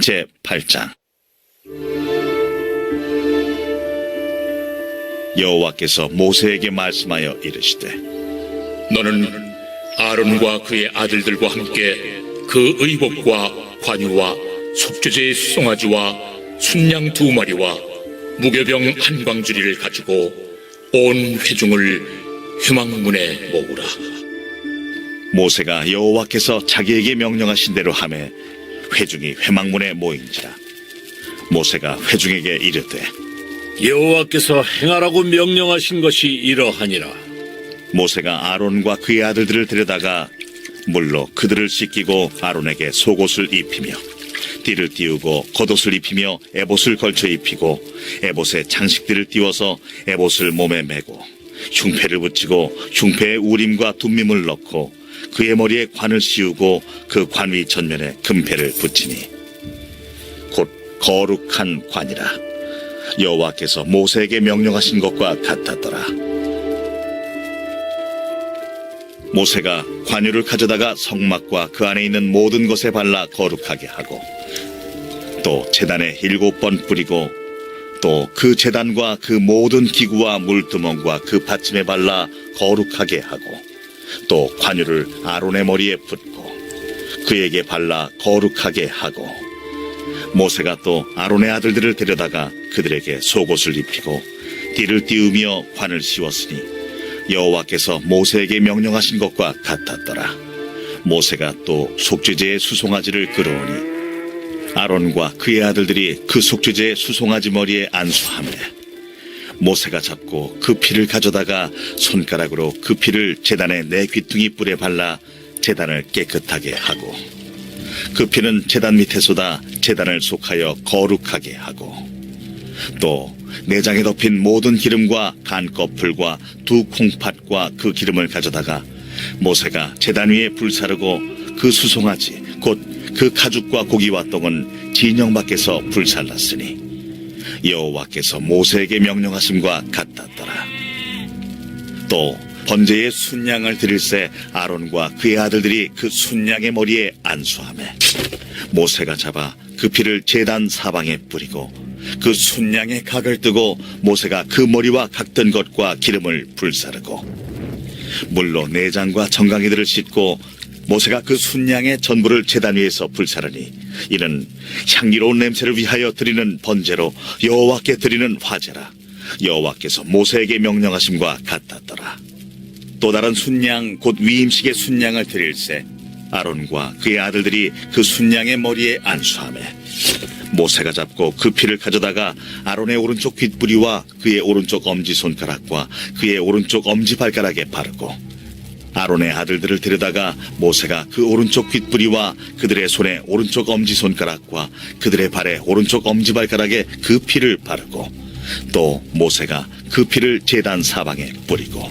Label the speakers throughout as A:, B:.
A: 제 8장 여호와께서 모세에게 말씀하여 이르시되
B: 너는 아론과 그의 아들들과 함께 그 의복과 관유와 속죄제의 수송아지와 순양 두 마리와 무교병 한 광주리를 가지고 온 회중을 휴망문에 모으라.
A: 모세가 여호와께서 자기에게 명령하신 대로 하매 회중이 회막문에 모인지라 모세가 회중에게 이르되
C: 여호와께서 행하라고 명령하신 것이 이러하니라.
A: 모세가 아론과 그의 아들들을 데려다가 물로 그들을 씻기고 아론에게 속옷을 입히며 띠를 띄우고 겉옷을 입히며 에봇을 걸쳐 입히고 에봇에 장식들을 띄워서 에봇을 몸에 메고 흉패를 붙이고 흉패에 우림과 둠밈을 넣고 그의 머리에 관을 씌우고 그 관위 전면에 금패를 붙이니 곧 거룩한 관이라 여호와께서 모세에게 명령하신 것과 같았더라. 모세가 관유를 가져다가 성막과 그 안에 있는 모든 것에 발라 거룩하게 하고 또 제단에 일곱 번 뿌리고 또그 제단과 그 모든 기구와 물두멍과 그 받침에 발라 거룩하게 하고 또 관유를 아론의 머리에 붓고 그에게 발라 거룩하게 하고 모세가 또 아론의 아들들을 데려다가 그들에게 속옷을 입히고 띠를 띄우며 관을 씌웠으니 여호와께서 모세에게 명령하신 것과 같았더라. 모세가 또 속죄제의 수송아지를 끌어오니 아론과 그의 아들들이 그 속죄제의 수송아지 머리에 안수하매 모세가 잡고 그 피를 가져다가 손가락으로 그 피를 제단의 네 귀퉁이 뿔에 발라 제단을 깨끗하게 하고 그 피는 제단 밑에 쏟아 제단을 속하여 거룩하게 하고 또 내장에 덮인 모든 기름과 간꺼풀과 두 콩팥과 그 기름을 가져다가 모세가 제단 위에 불사르고 그 수송아지 곧 그 가죽과 고기와 똥은 진영 밖에서 불살랐으니 여호와께서 모세에게 명령하심과 같았더라. 또 번제의 순양을 드릴새 아론과 그의 아들들이 그 순양의 머리에 안수하매 모세가 잡아 그 피를 제단 사방에 뿌리고 그 순양의 각을 뜨고 모세가 그 머리와 각든 것과 기름을 불사르고 물로 내장과 정강이들을 씻고 모세가 그 순양의 전부를 제단 위에서 불사르니 이는 향기로운 냄새를 위하여 드리는 번제로 여호와께 드리는 화제라. 여호와께서 모세에게 명령하심과 같았더라. 또 다른 순양 곧 위임식의 순양을 드릴새 아론과 그의 아들들이 그 순양의 머리에 안수하매 모세가 잡고 그 피를 가져다가 아론의 오른쪽 귓부리와 그의 오른쪽 엄지 손가락과 그의 오른쪽 엄지 발가락에 바르고 아론의 아들들을 데려다가 모세가 그 오른쪽 귓부리와 그들의 손에 오른쪽 엄지 손가락과 그들의 발에 오른쪽 엄지 발가락에 그 피를 바르고 또 모세가 그 피를 제단 사방에 뿌리고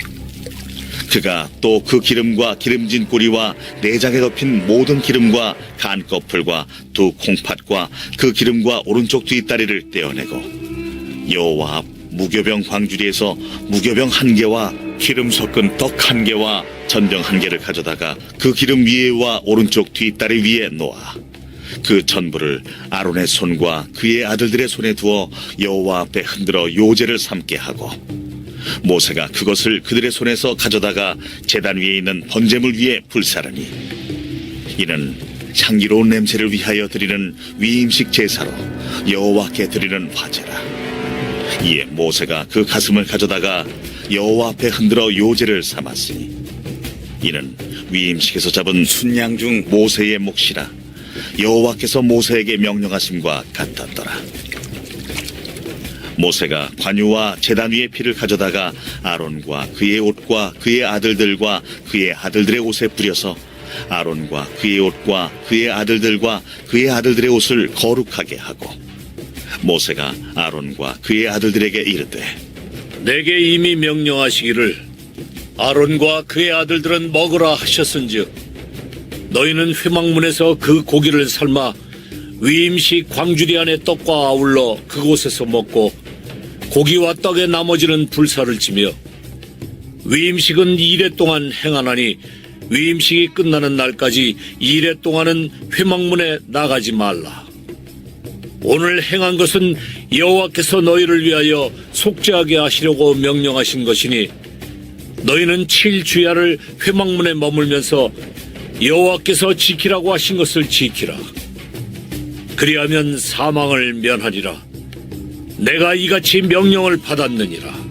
A: 그가 또 그 기름과 기름진 꼬리와 내장에 덮인 모든 기름과 간꺼풀과 두 콩팥과 그 기름과 오른쪽 뒷다리를 떼어내고 여호와 앞 무교병 광주리에서 무교병 한 개와 기름 섞은 떡 한 개와 전병 한 개를 가져다가 그 기름 위에와 오른쪽 뒷다리 위에 놓아. 그 전부를 아론의 손과 그의 아들들의 손에 두어 여호와 앞에 흔들어 요제를 삼게 하고 모세가 그것을 그들의 손에서 가져다가 제단 위에 있는 번제물 위에 불사르니 이는 향기로운 냄새를 위하여 드리는 위임식 제사로 여호와께 드리는 화제라. 이에 모세가 그 가슴을 가져다가 여호와 앞에 흔들어 요제를 삼았으니 이는 위임식에서 잡은 순양 중 모세의 몫이라 여호와께서 모세에게 명령하심과 같았더라. 모세가 관유와 제단 위의 피를 가져다가 아론과 그의 옷과 그의 아들들과 그의 아들들의 옷에 뿌려서 아론과 그의 옷과 그의 아들들과 그의 아들들의 옷을 거룩하게 하고 모세가 아론과 그의 아들들에게 이르되
C: 내게 이미 명령하시기를 아론과 그의 아들들은 먹으라 하셨은즉 너희는 회막문에서 그 고기를 삶아 위임식 광주리 안의 떡과 아울러 그곳에서 먹고 고기와 떡의 나머지는 불사를 지며 위임식은 이래 동안 행하나니 위임식이 끝나는 날까지 이래 동안은 회막문에 나가지 말라. 오늘 행한 것은 여호와께서 너희를 위하여 속죄하게 하시려고 명령하신 것이니 너희는 칠 주야를 회막문에 머물면서 여호와께서 지키라고 하신 것을 지키라. 그리하면 사망을 면하리라. 내가 이같이 명령을 받았느니라.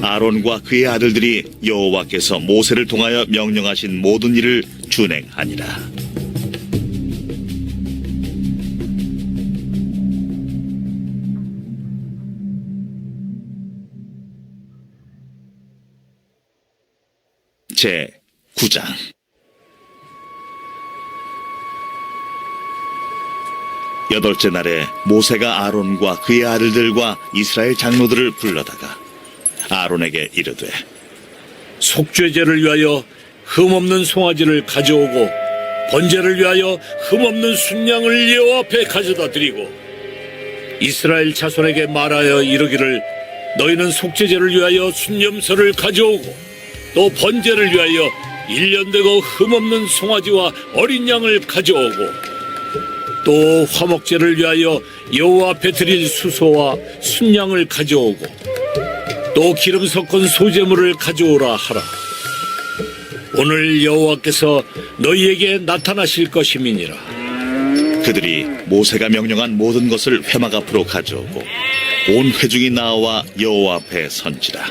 A: 아론과 그의 아들들이 여호와께서 모세를 통하여 명령하신 모든 일을 준행하니라. 제 9장. 여덟째 날에 모세가 아론과 그의 아들들과 이스라엘 장로들을 불러다가 아론에게 이르되
C: 속죄제를 위하여 흠없는 송아지를 가져오고 번제를 위하여 흠없는 순양을 여호와 앞에 가져다 드리고 이스라엘 자손에게 말하여 이르기를 너희는 속죄제를 위하여 순념서를 가져오고 또 번제를 위하여 일년되고 흠없는 송아지와 어린 양을 가져오고 또 화목제를 위하여 여호와 앞에 드릴 수소와 순양을 가져오고 또 기름 섞은 소재물을 가져오라 하라. 오늘 여호와께서 너희에게 나타나실 것임이니라.
A: 그들이 모세가 명령한 모든 것을 회막 앞으로 가져오고 온 회중이 나와 여호와 앞에 선지라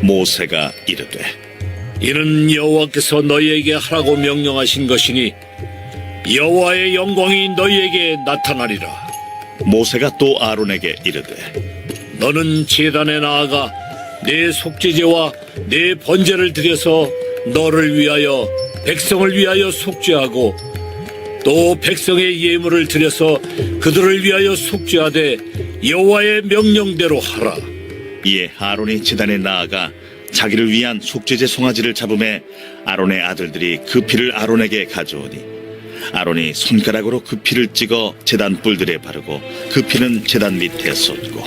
A: 모세가 이르되
C: 이는 여호와께서 너희에게 하라고 명령하신 것이니 여호와의 영광이 너희에게 나타나리라.
A: 모세가 또 아론에게 이르되
C: 너는 제단에 나아가 내 속죄제와 내 번제를 드려서 너를 위하여 백성을 위하여 속죄하고 또 백성의 예물을 드려서 그들을 위하여 속죄하되 여호와의 명령대로 하라.
A: 이에 아론이 제단에 나아가 자기를 위한 속죄제 송아지를 잡음에 아론의 아들들이 그 피를 아론에게 가져오니 아론이 손가락으로 그 피를 찍어 제단 뿔들에 바르고 그 피는 제단 밑에 쏟고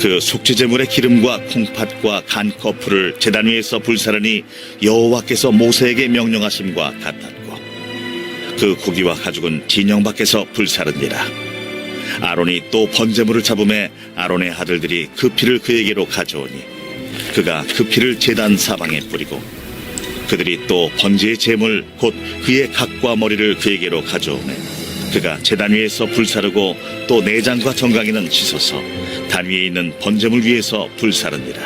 A: 그 속죄제물의 기름과 콩팥과 간 거풀을 제단 위에서 불사르니 여호와께서 모세에게 명령하심과 같았고 그 고기와 가죽은 진영 밖에서 불사르니라 아론이 또 번제물을 잡음에 아론의 아들들이 그 피를 그에게로 가져오니 그가 그 피를 제단 사방에 뿌리고 그들이 또 번제의 제물 곧 그의 각과 머리를 그에게로 가져오매 그가 제단 위에서 불사르고 또 내장과 정강이는 씻어서 단 위에 있는 번제물 위에서 불사릅니다.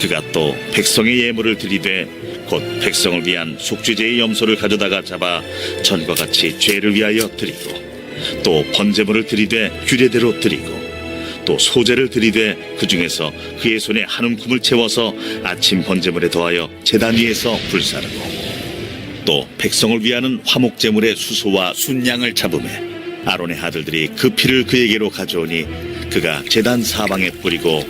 A: 그가 또 백성의 예물을 드리되 곧 백성을 위한 속죄제의 염소를 가져다가 잡아 전과 같이 죄를 위하여 드리고 또 번제물을 드리되 규례대로 드리고 또 소제를 드리되 그 중에서 그의 손에 한 움큼을 채워서 아침 번제물에 더하여 제단 위에서 불사르고 또 백성을 위하는 화목제물의 수소와 순양을 잡음에 아론의 아들들이 그 피를 그에게로 가져오니 그가 제단 사방에 뿌리고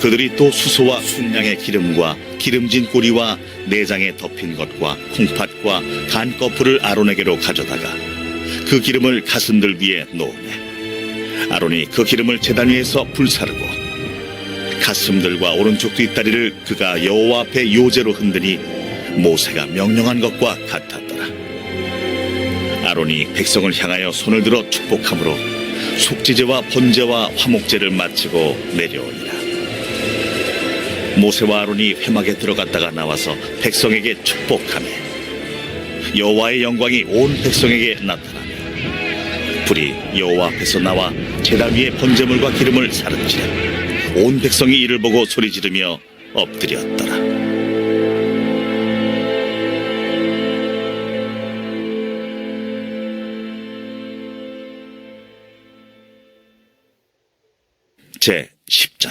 A: 그들이 또 수소와 순양의 기름과 기름진 꼬리와 내장에 덮인 것과 콩팥과 간 거풀을 아론에게로 가져다가 그 기름을 가슴들 위에 놓으매 아론이 그 기름을 제단 위에서 불사르고 가슴들과 오른쪽 뒷다리를 그가 여호와 앞에 요제로 흔드니 모세가 명령한 것과 같았더라. 아론이 백성을 향하여 손을 들어 축복함으로 속죄제와 번제와 화목제를 마치고 내려오니라. 모세와 아론이 회막에 들어갔다가 나와서 백성에게 축복하며 여호와의 영광이 온 백성에게 나타나며 불이 여호와 앞에서 나와 제단 위에 번제물과 기름을 사른지라 온 백성이 이를 보고 소리 지르며 엎드렸더라. 제 10장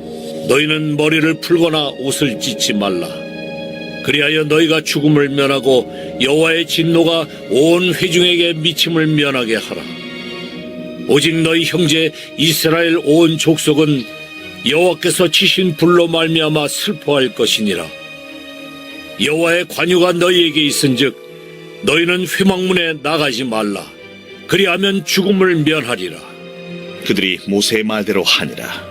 C: 너희는 머리를 풀거나 옷을 찢지 말라. 그리하여 너희가 죽음을 면하고 여호와의 진노가 온 회중에게 미침을 면하게 하라. 오직 너희 형제 이스라엘 온 족속은 여호와께서 치신 불로 말미암아 슬퍼할 것이니라. 여호와의 관유가 너희에게 있은즉 너희는 회막문에 나가지 말라. 그리하면 죽음을 면하리라.
A: 그들이 모세의 말대로 하니라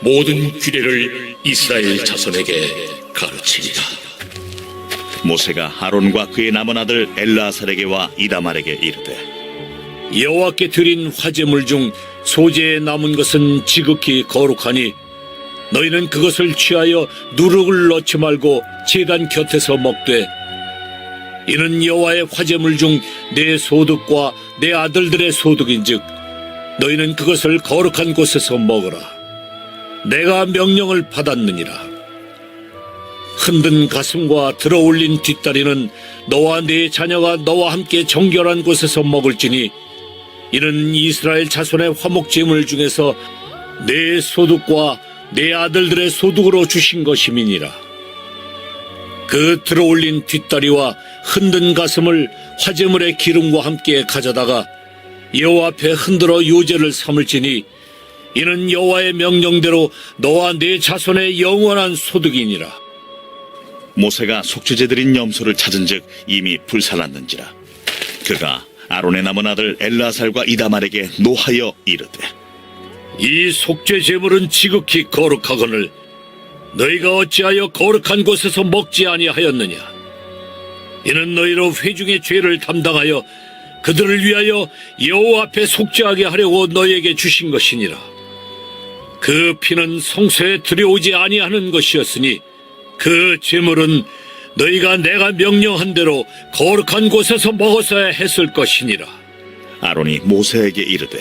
B: 모든 규례를 이스라엘 자손에게 가르치리라.
A: 모세가 아론과 그의 남은 아들 엘라살에게와 이다말에게 이르되
C: 여호와께 드린 화제물 중 소재에 남은 것은 지극히 거룩하니 너희는 그것을 취하여 누룩을 넣지 말고 제단 곁에서 먹되 이는 여호와의 화제물 중 내 소득과 내 아들들의 소득인즉 너희는 그것을 거룩한 곳에서 먹으라 내가 명령을 받았느니라 흔든 가슴과 들어올린 뒷다리는 너와 네 자녀가 너와 함께 정결한 곳에서 먹을지니 이는 이스라엘 자손의 화목제물 중에서 내 소득과 내 아들들의 소득으로 주신 것임이니라. 그 들어올린 뒷다리와 흔든 가슴을 화제물의 기름과 함께 가져다가 여호와 앞에 흔들어 요제를 삼을지니 이는 여호와의 명령대로 너와 네 자손의 영원한 소득이니라.
A: 모세가 속죄제 드린 염소를 찾은즉 이미 불살랐는지라. 그가 아론의 남은 아들 엘라살과 이다말에게 노하여 이르되
C: 이 속죄 제물은 지극히 거룩하거늘 너희가 어찌하여 거룩한 곳에서 먹지 아니하였느냐? 이는 너희로 회중의 죄를 담당하여 그들을 위하여 여호와 앞에 속죄하게 하려고 너희에게 주신 것이니라 그 피는 성소에 들여오지 아니하는 것이었으니 그 제물은 너희가 내가 명령한 대로 거룩한 곳에서 먹었어야 했을 것이니라.
A: 아론이 모세에게 이르되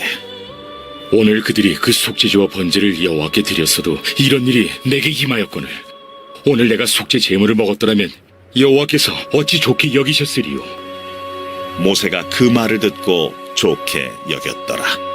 D: 오늘 그들이 그 속죄제와 번제를 여호와께 드렸어도 이런 일이 내게 임하였거늘 오늘 내가 속죄 제물을 먹었더라면 여호와께서 어찌 좋게 여기셨으리요?
A: 모세가 그 말을 듣고 좋게 여겼더라